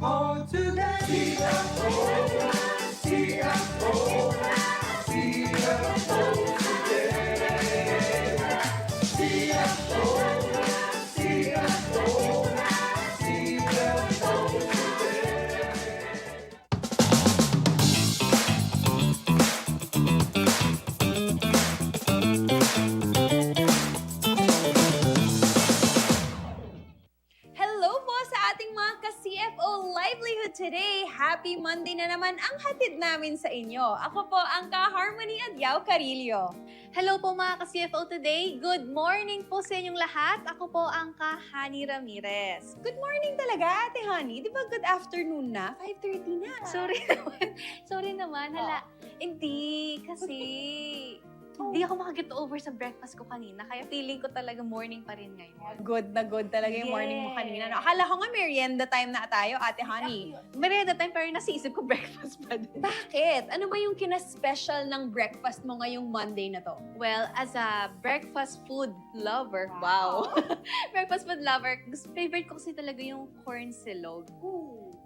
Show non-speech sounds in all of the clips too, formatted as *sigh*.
CFO today. Today. Happy Monday na naman ang hatid namin sa inyo. Ako po ang ka-Harmony Adyaw Carillo. Hello po mga ka-CFO today. Good morning po sa inyong lahat. Ako po ang ka-Hani Ramirez. Good morning talaga, Ate Honey. Di ba good afternoon na? 5.30 na. Sorry *laughs* naman. Sorry naman. Hala, hindi. Kasi *laughs* hindi ako makaget over sa breakfast ko kanina. Kaya feeling ko talaga morning pa rin ngayon. Good na good talaga yung morning mo kanina. No? Akala ko nga merienda time na tayo, Ate Honey. Merienda time pero nasa isip ko *laughs* breakfast pa din. Bakit? Ano ba yung kina-special ng breakfast mo ngayong Monday na to? Well, as a breakfast food lover, wow. *laughs* breakfast food lover, favorite ko kasi talaga yung corn silog.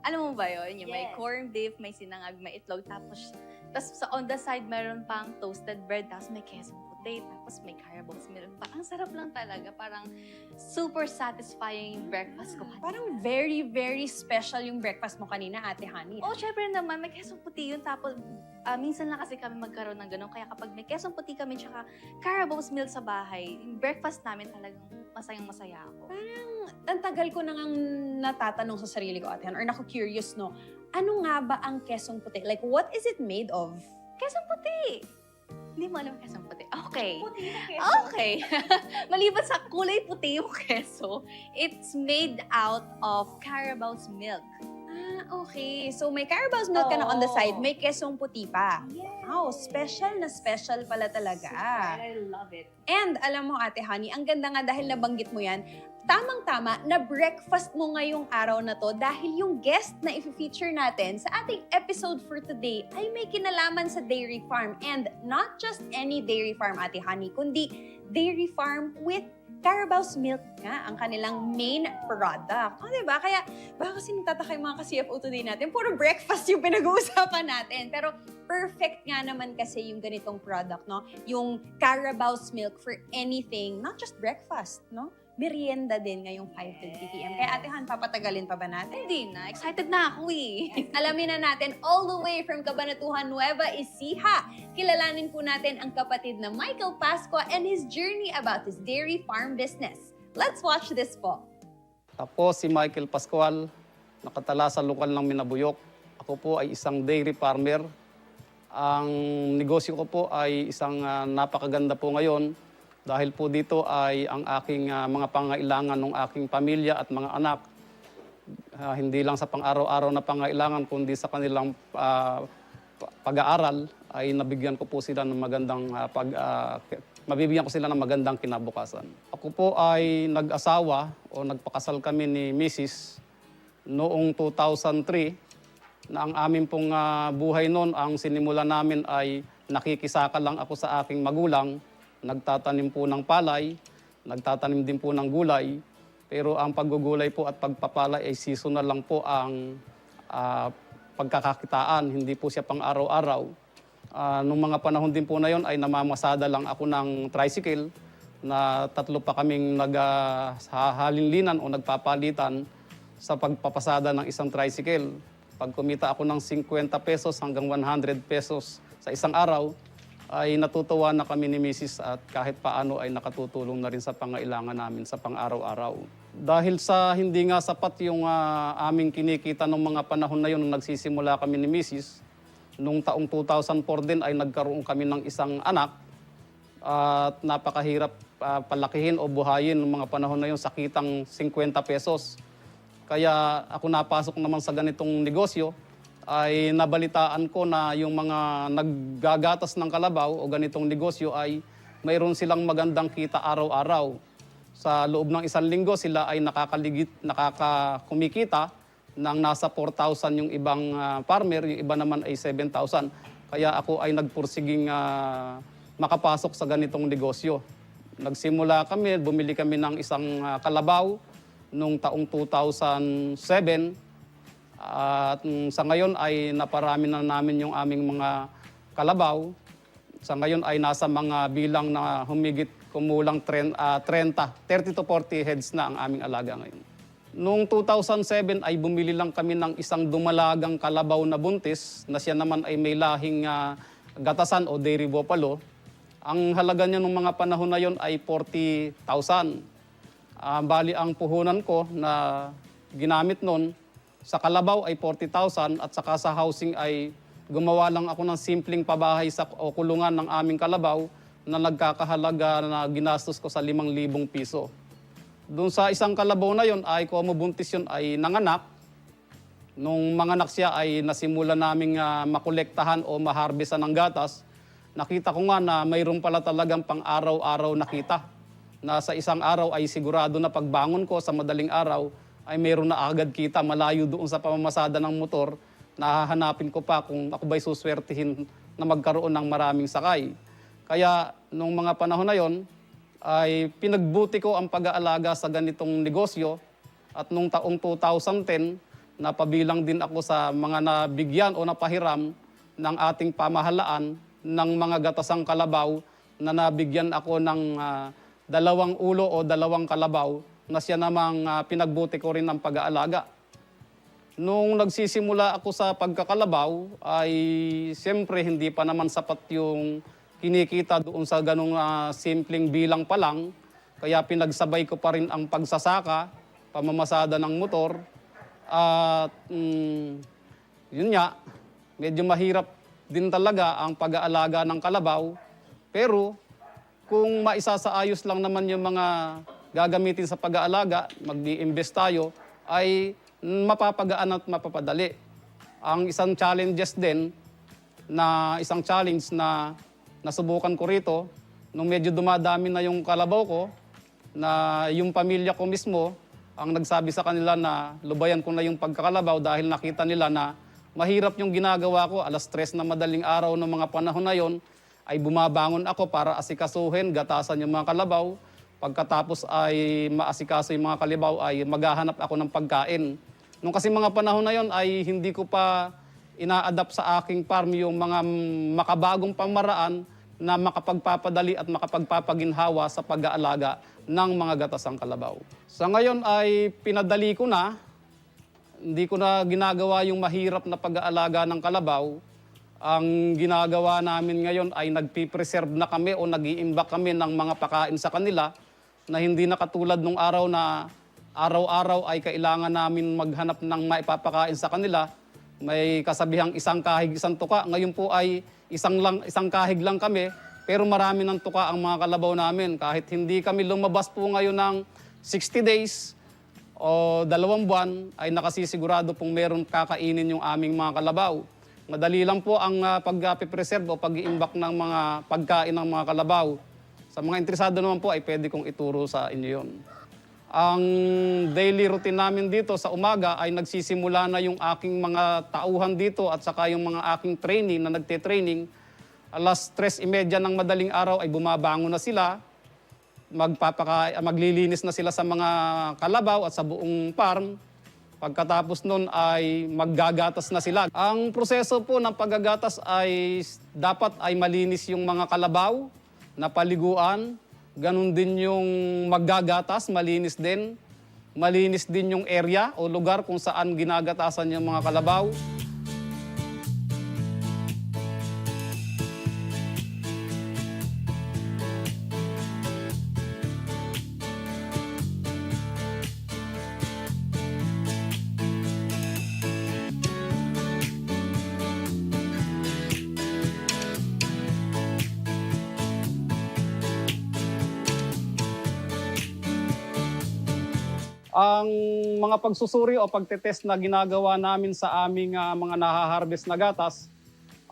Alam mo ba yun? Yung may Yes. corned beef, may sinangag, may itlog, tapos, tapos sa on the side, meron pang toasted bread, tapos may queso puti, tapos may carabaos milk. Pa- Ang sarap lang talaga. Parang super satisfying yung breakfast ko. Parang very, very special yung breakfast mo kanina, Ate Honey. Oh, syempre naman, may queso puti yun. Tapos, ah, minsan lang kasi kami magkaroon ng ganun. Kaya kapag may queso puti kami, tsaka carabaos milk sa bahay, yung breakfast namin talagang masayang masaya ako. ang tagal ko nang natatanong sa sarili ko, ate Han, or naku-curious, no? Ano nga ba ang kesong puti? Like, what is it made of? Queso puti! Hindi mo alam queso puti. Okay. Puti na Okay. *laughs* Maliban sa kulay puti yung *laughs* keso, it's made out of Carabao's milk. Ah, okay. So, may Carabao's milk ka na on the Oo. side, may kesong puti pa. Yes. Wow, special na special pala talaga. I love it. And alam mo, Ate Honey, ang ganda nga dahil nabanggit mo yan, tamang-tama na breakfast mo ngayong araw na to dahil yung guest na i-feature natin sa ating episode for today ay may kinalaman sa dairy farm. And not just any dairy farm, Ate Honey, kundi dairy farm with Carabao's milk nga ang kanilang main product. O, diba? Kaya baka kasi nagtataka yung mga ka-CFO today natin, puro breakfast yung pinag-uusapan natin. Pero perfect nga naman kasi yung ganitong product, no? Yung Carabao's milk for anything, not just breakfast, no? Merienda din ngayong 5.50 p.m. Kaya Ate Han, papatagalin pa ba natin? Hindi na. Excited na ako eh. Alamin na natin all the way from Cabanatuan Nueva Ecija. Kilalanin po natin ang kapatid na Michael Pascua and his journey about his dairy farm business. Let's watch this po. Ako si Michael Pascual, nakatala sa lokal ng Minabuyok. Ako po ay isang dairy farmer. Ang negosyo ko po ay isang ah, napakaganda po ngayon dahil po dito ay ang aking ah, mga pangailangan ng aking pamilya at mga anak. Ah, hindi lang sa pang-araw-araw na pangailangan kundi sa kanilang pa- pag-aaral ay nabigyan ko po sila ng magandang ah, pag ah, mabibigyan ko sila ng magandang kinabukasan. Ako po ay nag-asawa o nagpakasal kami ni Mrs. noong 2003 na ang amin pong ah, buhay noon, ang sinimula namin ay nakikisaka lang ako sa aking magulang, nagtatanim po ng palay, nagtatanim din po ng gulay, pero ang paggugulay po at pagpapalay ay seasonal lang po ang ah, pagkakakitaan, hindi po siya pang araw-araw. Ah, nung mga panahon din po na yon ay namamasada lang ako ng tricycle na tatlo pa kaming naghahalinlinan o nagpapalitan sa pagpapasada ng isang tricycle. Pag kumita ako ng 50 pesos hanggang 100 pesos sa isang araw, ay natutuwa na kami ni Mrs. at kahit paano ay nakatutulong na rin sa pangailangan namin sa pang-araw-araw. Dahil sa hindi nga sapat yung ah, aming kinikita ng mga panahon na yun nung nagsisimula kami ni Mrs., nung taong 2004 din ay nagkaroon kami ng isang anak at napakahirap ah, palakihin o buhayin ng mga panahon na yun sa kitang 50 pesos. Kaya ako napasok naman sa ganitong negosyo ay nabalitaan ko na yung mga naggagatas ng kalabaw o ganitong negosyo ay mayroon silang magandang kita araw-araw. Sa loob ng isang linggo sila ay nakakaligit, nakakakumikita ng nasa 4,000 yung ibang ah, farmer, yung iba naman ay 7,000. Kaya ako ay nagpursiging ah, makapasok sa ganitong negosyo. Nagsimula kami, bumili kami ng isang ah, kalabaw nung taong 2007 At mm, sa ngayon ay naparami na namin yung aming mga kalabaw. Sa ngayon ay nasa mga bilang na humigit kumulang tren- ah, 30, 30 to 40 heads na ang aming alaga ngayon. Noong 2007 ay bumili lang kami ng isang dumalagang kalabaw na buntis na siya naman ay may lahing ah, gatasan o dairy buffalo. Ang halaga niya nung mga panahon na yon ay 40,000. Ah, bali ang puhunan ko na ginamit noon sa kalabaw ay 40,000 at saka sa housing ay gumawa lang ako ng simpleng pabahay sa o kulungan ng aming kalabaw na nagkakahalaga na ginastos ko sa 5,000 piso. Doon sa isang kalabaw na yon ay kung mabuntis yun ay nanganak. Nung manganak siya ay nasimula naming ah, makolektahan o maharbesan ng gatas. Nakita ko nga na mayroon pala talagang pang araw-araw nakita. Na sa isang araw ay sigurado na pagbangon ko sa madaling araw ay mayroon na agad kita malayo doon sa pamamasada ng motor. Nahahanapin ko pa kung ako ba'y suswertihin na magkaroon ng maraming sakay. Kaya nung mga panahon na yon ay pinagbuti ko ang pag-aalaga sa ganitong negosyo at nung taong 2010 napabilang din ako sa mga nabigyan o napahiram ng ating pamahalaan ng mga gatasang kalabaw na nabigyan ako ng ah, dalawang ulo o dalawang kalabaw na siya namang ah, pinagbuti ko rin ng pag-aalaga. Nung nagsisimula ako sa pagkakalabaw, ay siyempre hindi pa naman sapat yung kinikita doon sa ganong ah, simpleng bilang pa lang. Kaya pinagsabay ko pa rin ang pagsasaka, pamamasada ng motor. At mm, yun nga, medyo mahirap din talaga ang pag-aalaga ng kalabaw. Pero kung maisasaayos lang naman yung mga gagamitin sa pag-aalaga, mag-i-invest tayo, ay mapapagaan at mapapadali. Ang isang challenges din, na isang challenge na nasubukan ko rito, nung medyo dumadami na yung kalabaw ko, na yung pamilya ko mismo, ang nagsabi sa kanila na lubayan ko na yung pagkakalabaw dahil nakita nila na mahirap yung ginagawa ko. Alas tres na madaling araw ng mga panahon na yon ay bumabangon ako para asikasuhin, gatasan yung mga kalabaw. Pagkatapos ay maasikaso yung mga kalibaw ay maghahanap ako ng pagkain. Nung kasi mga panahon na yon ay hindi ko pa ina-adapt sa aking farm yung mga makabagong pamaraan na makapagpapadali at makapagpapaginhawa sa pag-aalaga ng mga gatasang kalabaw. Sa ngayon ay pinadali ko na, hindi ko na ginagawa yung mahirap na pag-aalaga ng kalabaw. Ang ginagawa namin ngayon ay nagpipreserve na kami o nag-iimbak kami ng mga pakain sa kanila na hindi na katulad nung araw na araw-araw ay kailangan namin maghanap ng maipapakain sa kanila. May kasabihang isang kahig, isang tuka. Ngayon po ay isang, lang, isang kahig lang kami, pero marami ng tuka ang mga kalabaw namin. Kahit hindi kami lumabas po ngayon ng 60 days o dalawang buwan, ay nakasisigurado pong meron kakainin yung aming mga kalabaw. Madali lang po ang uh, pag-preserve o pag-iimbak ng mga pagkain ng mga kalabaw. Sa mga interesado naman po ay pwede kong ituro sa inyo yon. Ang daily routine namin dito sa umaga ay nagsisimula na yung aking mga tauhan dito at saka yung mga aking training na nagte-training. Alas 3.30 ng madaling araw ay bumabangon na sila. Magpapaka, maglilinis na sila sa mga kalabaw at sa buong farm. Pagkatapos nun ay maggagatas na sila. Ang proseso po ng paggagatas ay dapat ay malinis yung mga kalabaw na paliguan. Ganon din yung maggagatas, malinis din. Malinis din yung area o lugar kung saan ginagatasan yung mga kalabaw. Ang mga pagsusuri o pagtetest na ginagawa namin sa aming ah, mga nahaharvest na gatas,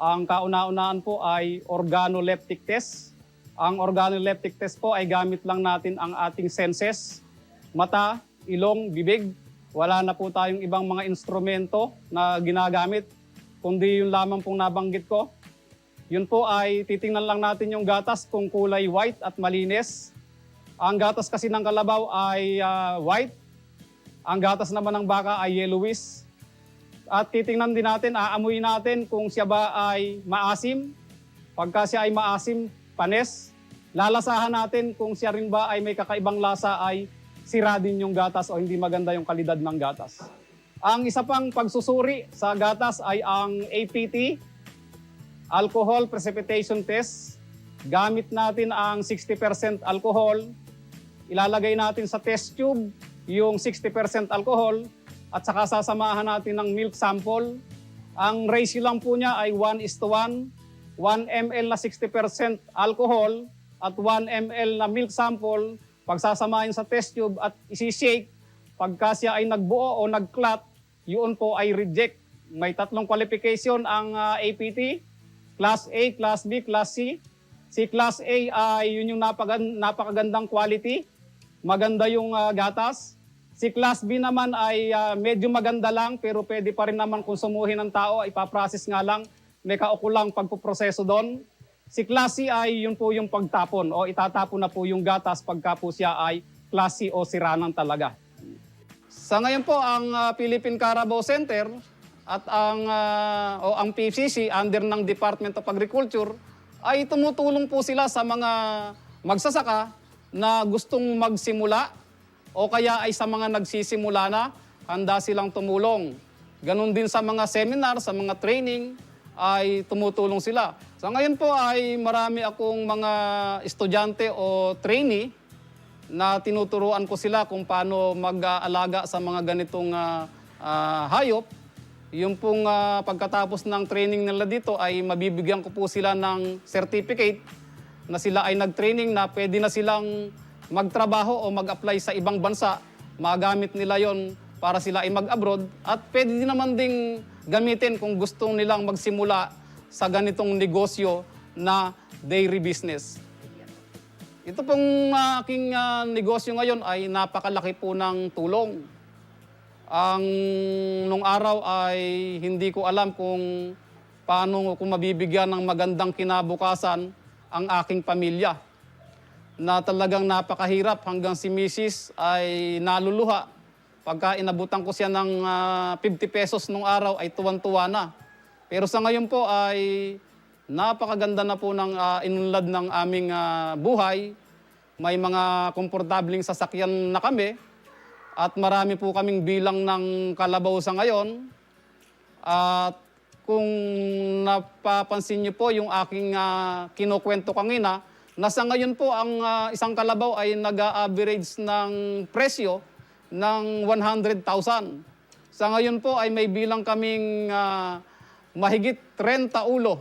ang kauna-unaan po ay organoleptic test. Ang organoleptic test po ay gamit lang natin ang ating senses, mata, ilong, bibig. Wala na po tayong ibang mga instrumento na ginagamit, kundi yung lamang pong nabanggit ko. Yun po ay titingnan lang natin yung gatas kung kulay white at malinis. Ang gatas kasi ng kalabaw ay ah, white. Ang gatas naman ng baka ay yellowish. At titingnan din natin, aamuy natin kung siya ba ay maasim. Pagka siya ay maasim, panes. Lalasahan natin kung siya rin ba ay may kakaibang lasa ay sira din yung gatas o hindi maganda yung kalidad ng gatas. Ang isa pang pagsusuri sa gatas ay ang APT, Alcohol Precipitation Test. Gamit natin ang 60% alcohol. Ilalagay natin sa test tube yung 60% alcohol at saka sasamahan natin ng milk sample. Ang ratio lang po niya ay 1 is to 1. 1 ml na 60% alcohol at 1 ml na milk sample pagsasamahin sa test tube at isi-shake. Pagka siya ay nagbuo o nag-clot, yun po ay reject. May tatlong qualification ang ah, APT. Class A, Class B, Class C. Si Class A ay yun yung napagan- napakagandang quality. Maganda yung ah, gatas. Si Class B naman ay ah, medyo maganda lang pero pwede pa rin naman konsumuhin ng tao. Ipaprocess nga lang. May kaukulang pagpuproseso doon. Si Class C ay yun po yung pagtapon o itatapon na po yung gatas pagka po siya ay Class C o siranan talaga. Sa ngayon po, ang ah, Philippine Carabao Center at ang, ah, o ang PCC under ng Department of Agriculture ay tumutulong po sila sa mga magsasaka na gustong magsimula o kaya ay sa mga nagsisimula na, handa silang tumulong. Ganon din sa mga seminar, sa mga training, ay tumutulong sila. Sa ngayon po ay marami akong mga estudyante o trainee na tinuturuan ko sila kung paano mag-aalaga sa mga ganitong ah, ah, hayop. Yung pong ah, pagkatapos ng training nila dito ay mabibigyan ko po sila ng certificate na sila ay nag-training na pwede na silang magtrabaho o mag-apply sa ibang bansa. Magamit nila yon para sila ay mag-abroad at pwede din naman ding gamitin kung gusto nilang magsimula sa ganitong negosyo na dairy business. Ito pong aking ah, negosyo ngayon ay napakalaki po ng tulong. Ang nung araw ay hindi ko alam kung paano ko mabibigyan ng magandang kinabukasan ang aking pamilya. Na talagang napakahirap hanggang si Mrs. ay naluluha. Pagka inabutan ko siya ng ah, 50 pesos nung araw ay tuwan-tuwa na. Pero sa ngayon po ay napakaganda na po ng ah, inunlad ng aming ah, buhay. May mga komportabling sasakyan na kami at marami po kaming bilang ng kalabaw sa ngayon. At kung napapansin niyo po yung aking ah, kinukwento kanina, nasa ngayon po ang ah, isang kalabaw ay nag-average ng presyo ng 100,000. Sa ngayon po ay may bilang kaming ah, mahigit 30 ulo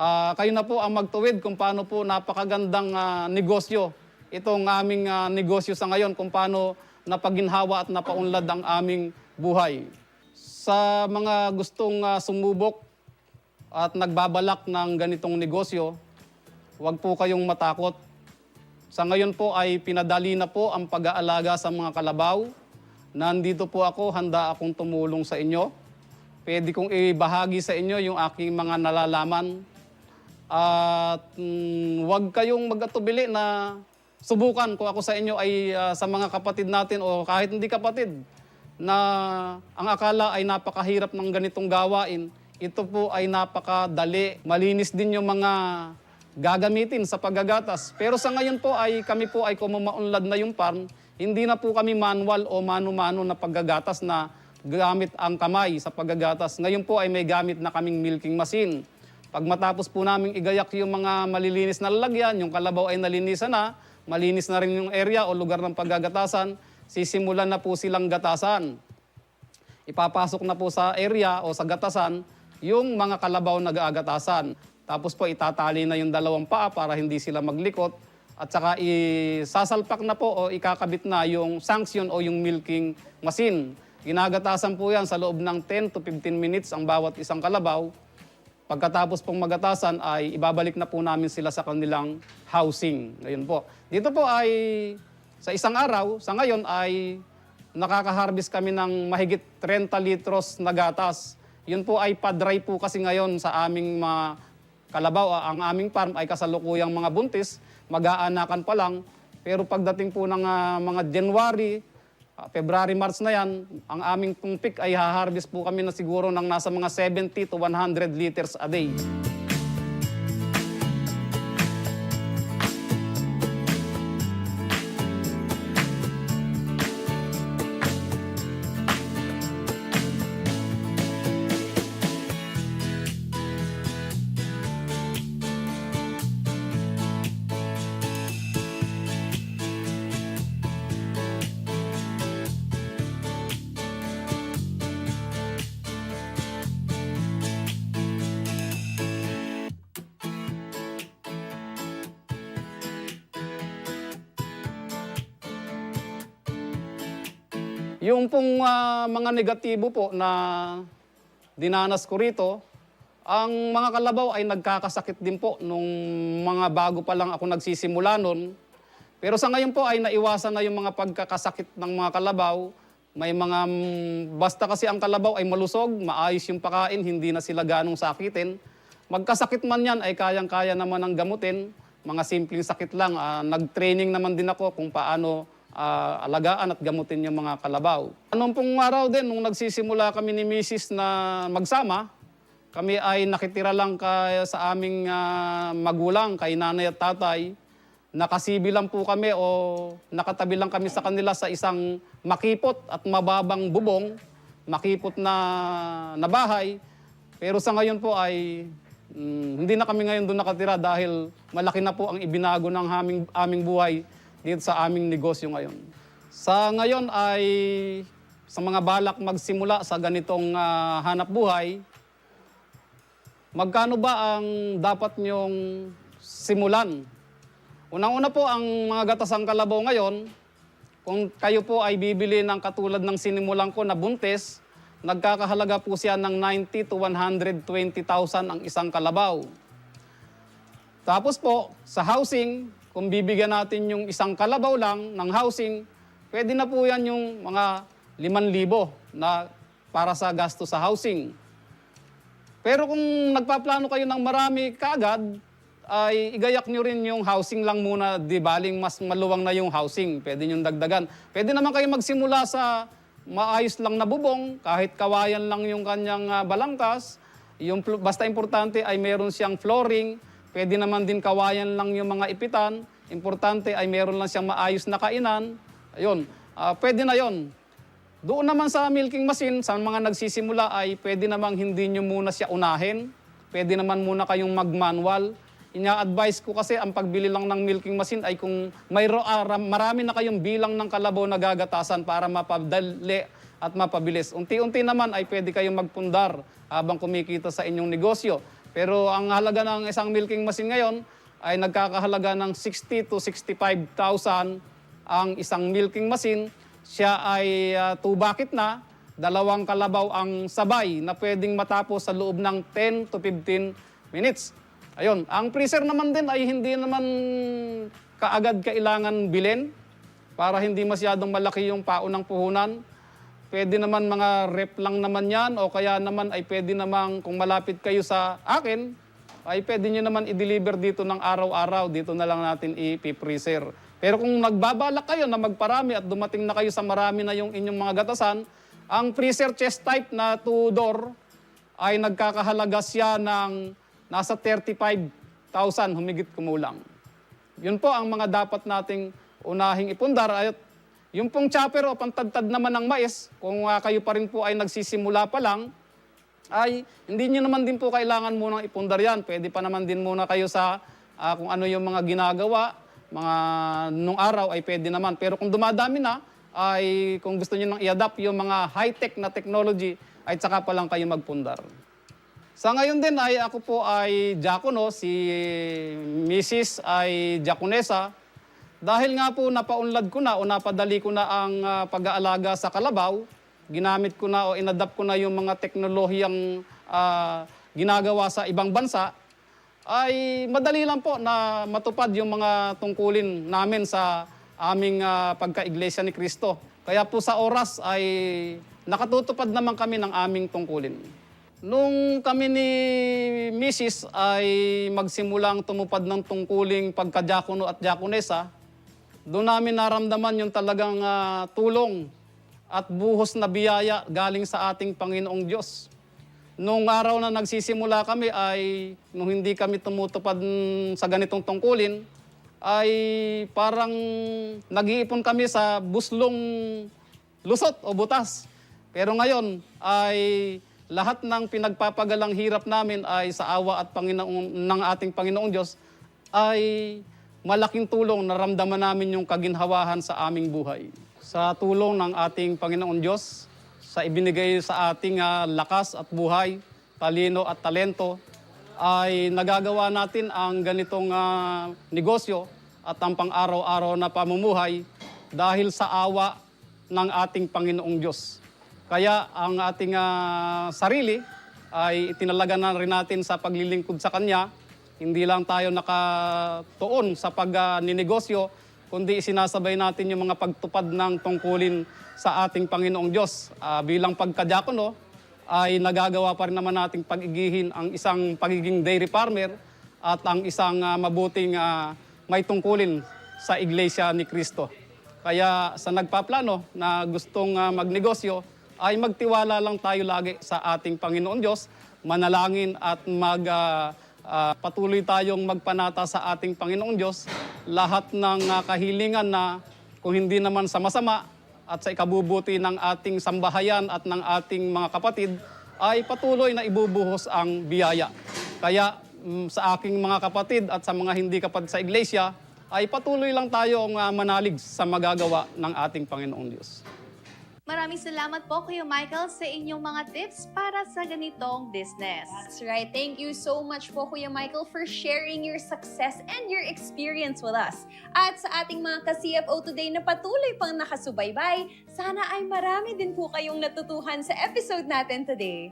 Ah, kayo na po ang magtuwid kung paano po napakagandang ah, negosyo. Itong aming ah, negosyo sa ngayon, kung paano napaginhawa at napaunlad ang aming buhay. Sa mga gustong ah, sumubok at nagbabalak ng ganitong negosyo, huwag po kayong matakot. Sa ngayon po ay pinadali na po ang pag-aalaga sa mga kalabaw. Nandito po ako, handa akong tumulong sa inyo. Pwede kong ibahagi sa inyo yung aking mga nalalaman at mm, huwag kayong mag-atubili na subukan kung ako sa inyo ay ah, sa mga kapatid natin o kahit hindi kapatid na ang akala ay napakahirap ng ganitong gawain. Ito po ay napakadali. Malinis din yung mga gagamitin sa paggagatas. Pero sa ngayon po ay kami po ay kumumaunlad na yung farm. Hindi na po kami manual o mano-mano na paggagatas na gamit ang kamay sa paggagatas. Ngayon po ay may gamit na kaming milking machine. Pag matapos po namin igayak yung mga malilinis na lalagyan, yung kalabaw ay nalinisan na, malinis na rin yung area o lugar ng paggagatasan, sisimulan na po silang gatasan. Ipapasok na po sa area o sa gatasan yung mga kalabaw na gaagatasan. Tapos po itatali na yung dalawang paa para hindi sila maglikot at saka isasalpak na po o ikakabit na yung sanction o yung milking machine. Ginagatasan po yan sa loob ng 10 to 15 minutes ang bawat isang kalabaw. Pagkatapos pong magatasan ay ibabalik na po namin sila sa kanilang housing. Ngayon po. Dito po ay sa isang araw, sa ngayon ay nakaka-harvest kami ng mahigit 30 litros na gatas. Yun po ay padry po kasi ngayon sa aming mga kalabaw. Ah, Ang aming farm ay kasalukuyang mga buntis, mag-aanakan pa lang. Pero pagdating po ng ah, mga January, ah, February, March na yan, ang aming pong peak ay haharvest po kami na siguro ng nasa mga 70 to 100 liters a day. Yung pong ah, mga negatibo po na dinanas ko rito, ang mga kalabaw ay nagkakasakit din po nung mga bago pa lang ako nagsisimula nun. Pero sa ngayon po ay naiwasan na yung mga pagkakasakit ng mga kalabaw. May mga, mm, basta kasi ang kalabaw ay malusog, maayos yung pakain, hindi na sila ganong sakitin. Magkasakit man yan ay kayang-kaya naman ang gamutin. Mga simpleng sakit lang. Ah, nag-training naman din ako kung paano ah, alagaan at gamutin yung mga kalabaw. Anong pong araw din, nung nagsisimula kami ni Mrs. na magsama, kami ay nakitira lang kay, sa aming ah, magulang, kay nanay at tatay. Nakasibi lang po kami o nakatabi lang kami sa kanila sa isang makipot at mababang bubong, makipot na, na bahay. Pero sa ngayon po ay mm, hindi na kami ngayon doon nakatira dahil malaki na po ang ibinago ng aming, aming buhay dito sa aming negosyo ngayon. Sa ngayon ay sa mga balak magsimula sa ganitong ah, hanap buhay, magkano ba ang dapat nyong simulan? Unang-una po ang mga gatasang kalabaw ngayon, kung kayo po ay bibili ng katulad ng sinimulan ko na buntis, nagkakahalaga po siya ng 90 to 120,000 ang isang kalabaw. Tapos po, sa housing, kung bibigyan natin yung isang kalabaw lang ng housing, pwede na po yan yung mga 5,000 na para sa gasto sa housing. Pero kung nagpaplano kayo ng marami kaagad, ay igayak nyo rin yung housing lang muna, di baling mas maluwang na yung housing. Pwede nyo dagdagan. Pwede naman kayo magsimula sa maayos lang na bubong, kahit kawayan lang yung kanyang ah, balangkas. Yung, basta importante ay meron siyang flooring. Pwede naman din kawayan lang yung mga ipitan. Importante ay meron lang siyang maayos na kainan. Ayun, ah, pwede na yon. Doon naman sa milking machine, sa mga nagsisimula ay pwede namang hindi nyo muna siya unahin. Pwede naman muna kayong mag-manual. Ina-advise ko kasi ang pagbili lang ng milking machine ay kung mayro, ram- marami na kayong bilang ng kalabaw na gagatasan para mapadali at mapabilis. Unti-unti naman ay pwede kayong magpundar habang kumikita sa inyong negosyo. Pero ang halaga ng isang milking machine ngayon ay nagkakahalaga ng 60 to 65,000 ang isang milking machine. Siya ay uh, two bucket na, dalawang kalabaw ang sabay na pwedeng matapos sa loob ng 10 to 15 minutes. Ayun, ang freezer naman din ay hindi naman kaagad kailangan bilhin para hindi masyadong malaki yung paunang puhunan. Pwede naman mga rep lang naman yan o kaya naman ay pwede naman kung malapit kayo sa akin, ay pwede nyo naman i-deliver dito ng araw-araw. Dito na lang natin i-freezer. Pero kung nagbabalak kayo na magparami at dumating na kayo sa marami na yung inyong mga gatasan, ang freezer chest type na two-door ay nagkakahalaga siya ng nasa 35,000 humigit kumulang. Yun po ang mga dapat nating unahing ipundar. At yung pong chopper o pantagtad naman ng mais, kung ah, kayo pa rin po ay nagsisimula pa lang, ay hindi nyo naman din po kailangan munang ipundar yan. Pwede pa naman din muna kayo sa ah, kung ano yung mga ginagawa, mga nung araw ay pwede naman. Pero kung dumadami na, ay kung gusto nyo nang i-adapt yung mga high-tech na technology, ay tsaka pa lang kayo magpundar. Sa ngayon din ay ako po ay diakono, si Mrs. ay diakonesa. Dahil nga po napaunlad ko na o napadali ko na ang ah, pag-aalaga sa kalabaw, ginamit ko na o inadapt ko na yung mga teknolohiyang ah, ginagawa sa ibang bansa, ay madali lang po na matupad yung mga tungkulin namin sa aming ah, pagka-iglesia ni Kristo. Kaya po sa oras ay nakatutupad naman kami ng aming tungkulin. Nung kami ni Mrs. ay magsimulang tumupad ng tungkuling pagka-diakono at diakonesa, doon namin naramdaman yung talagang ah, tulong at buhos na biyaya galing sa ating Panginoong Diyos. Nung araw na nagsisimula kami ay nung hindi kami tumutupad sa ganitong tungkulin ay parang nag-iipon kami sa buslong lusot o butas. Pero ngayon ay lahat ng pinagpapagalang hirap namin ay sa awa at Panginoon ng ating Panginoong Diyos ay malaking tulong na ramdaman namin yung kaginhawahan sa aming buhay. Sa tulong ng ating Panginoon Diyos, sa ibinigay sa ating ah, lakas at buhay, talino at talento, ay nagagawa natin ang ganitong ah, negosyo at ang pang-araw-araw na pamumuhay dahil sa awa ng ating Panginoong Diyos. Kaya ang ating ah, sarili ay itinalaga na rin natin sa paglilingkod sa Kanya. Hindi lang tayo nakatuon sa pagninegosyo, kundi sinasabay natin yung mga pagtupad ng tungkulin sa ating Panginoong Diyos. Ah, bilang pagkadyakono, ay nagagawa pa rin naman nating pag-igihin ang isang pagiging dairy farmer at ang isang ah, mabuting ah, may tungkulin sa Iglesia ni Kristo. Kaya sa nagpaplano na gustong ah, magnegosyo, ay magtiwala lang tayo lagi sa ating Panginoon Diyos, manalangin at mag, ah, ah, patuloy tayong magpanata sa ating Panginoong Diyos. Lahat ng ah, kahilingan na kung hindi naman sa masama at sa ikabubuti ng ating sambahayan at ng ating mga kapatid, ay patuloy na ibubuhos ang biyaya. Kaya mm, sa aking mga kapatid at sa mga hindi kapatid sa iglesia, ay patuloy lang tayong ah, manalig sa magagawa ng ating Panginoong Diyos. Maraming salamat po Kuya Michael sa inyong mga tips para sa ganitong business. That's right. Thank you so much po, Kuya Michael, for sharing your success and your experience with us. At sa ating mga ka-CFO today na patuloy pang nakasubaybay, sana ay marami din po kayong natutuhan sa episode natin today.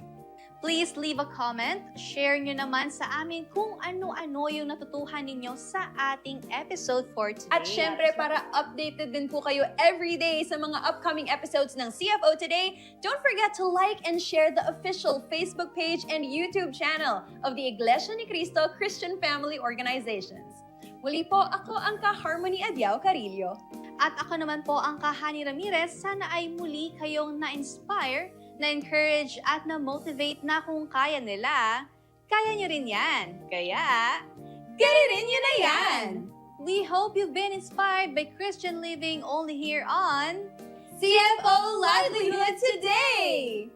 Please leave a comment. Share nyo naman sa amin kung ano-ano yung natutuhan ninyo sa ating episode for today. At syempre, para updated din po kayo everyday sa mga upcoming episodes ng CFO Today, don't forget to like and share the official Facebook page and YouTube channel of the Iglesia ni Cristo Christian Family Organizations. Muli po, ako ang ka-Harmony Adiao Carillo. At ako naman po ang Kahani Ramirez. Sana ay muli kayong na-inspire, na-encourage at na-motivate na kung kaya nila, kaya nyo rin yan. Kaya, Gari rin yun na yan! we hope you've been inspired by Christian living only here on CFO Livelihood Today!